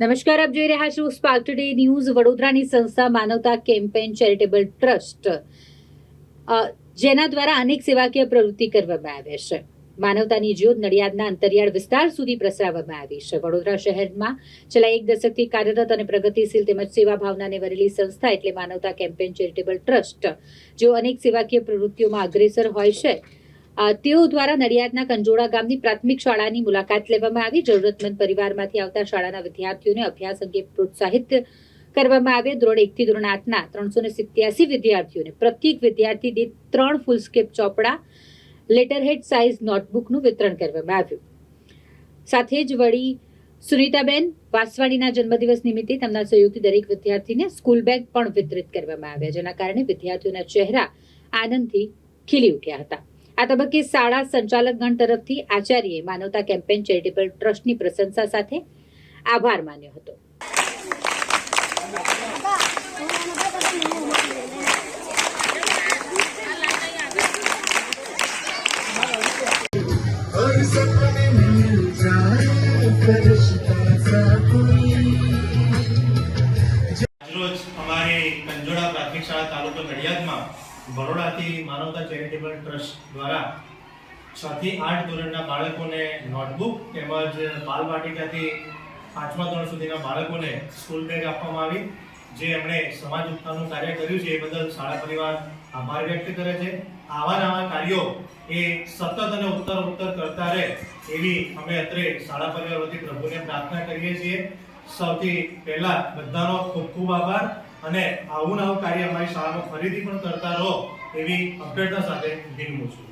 નમસ્કાર, આપ જોઈ રહ્યા છો સ્પાર્ક ટુડે ન્યૂઝ વડોદરાની સંસ્થા માનવતા કેમ્પેન ચેરિટેબલ ટ્રસ્ટ. જેના દ્વારા અનેક સેવાકીય પ્રવૃત્તિ કરવામાં આવે છે. માનવતાની જ્યોત નડિયાદના અંતરિયાળ વિસ્તાર સુધી પ્રસરાવવામાં આવી છે. વડોદરા શહેરમાં છેલ્લા એક દશકથી કાર્યરત અને પ્રગતિશીલ તેમજ સેવા ભાવનાને વરેલી સંસ્થા એટલે માનવતા કેમ્પેન ચેરિટેબલ ટ્રસ્ટ. જેઓ અનેક સેવાકીય પ્રવૃત્તિઓમાં અગ્રેસર હોય છે. તેઓ દ્વારા નડિયાદના કંજોડા ગામની પ્રાથમિક શાળાની મુલાકાત લેવામાં આવી. જરૂરતમંદ પરિવારમાંથી આવતા શાળાના વિદ્યાર્થીઓને અભ્યાસ અંગે પ્રોત્સાહિત કરવામાં આવે. ધોરણ એકથી ધોરણ આઠના ત્રણસો ને સિત્યાસી વિદ્યાર્થીઓને પ્રત્યેક વિદ્યાર્થી દીઠ ત્રણ ફૂલસ્કેપ ચોપડા લેટરહેડ સાઇઝ નોટબુકનું વિતરણ કરવામાં આવ્યું. સાથે જ વળી સુનીતાબેન વાસવાણીના જન્મદિવસ નિમિત્તે તેમના સહયોગથી દરેક વિદ્યાર્થીને સ્કૂલ બેગ પણ વિતરિત કરવામાં આવ્યા, જેના કારણે વિદ્યાર્થીઓના ચહેરા આનંદથી ખીલી ઉઠ્યા હતા. આ તબક્કે શાળા સંચાલકગણ તરફથી આચાર્યએ માનવતા કેમ્પેન ચેરિટેબલ ટ્રસ્ટની પ્રશંસા સાથે આભાર માન્યો હતો. આજરોજ અમારી પ્રાથમિક શાળા તાલુકો નડિયાદમાં બરોડાથી માનવતા ચેરિટેબલ ટ્રસ્ટ દ્વારા છ થી આઠ ધોરણના બાળકોને નોટબુક તેમજ બાલવાટિકાથી પાંચમા ધોરણ સુધીના બાળકોને સ્કૂલ બેગ આપવામાં આવી, જે એમણે સમાજ ઉત્થાનનું કાર્ય કર્યું છે એ બદલ શાળા પરિવાર આભાર વ્યક્ત કરે છે. આવા નવા કાર્યો એ સતત અને ઉત્તર ઉત્તર કરતા રહે એવી અમે અત્રે શાળા પરિવાર વતી પ્રભુને પ્રાર્થના કરીએ છીએ. સૌથી પહેલા બધાનો ખૂબ ખૂબ આભાર. અને આવું નવું કાર્ય અમારી શાળામાં ફરીથી પણ કરતા રહો એવી અપડેટના સાથે વિનમું છું.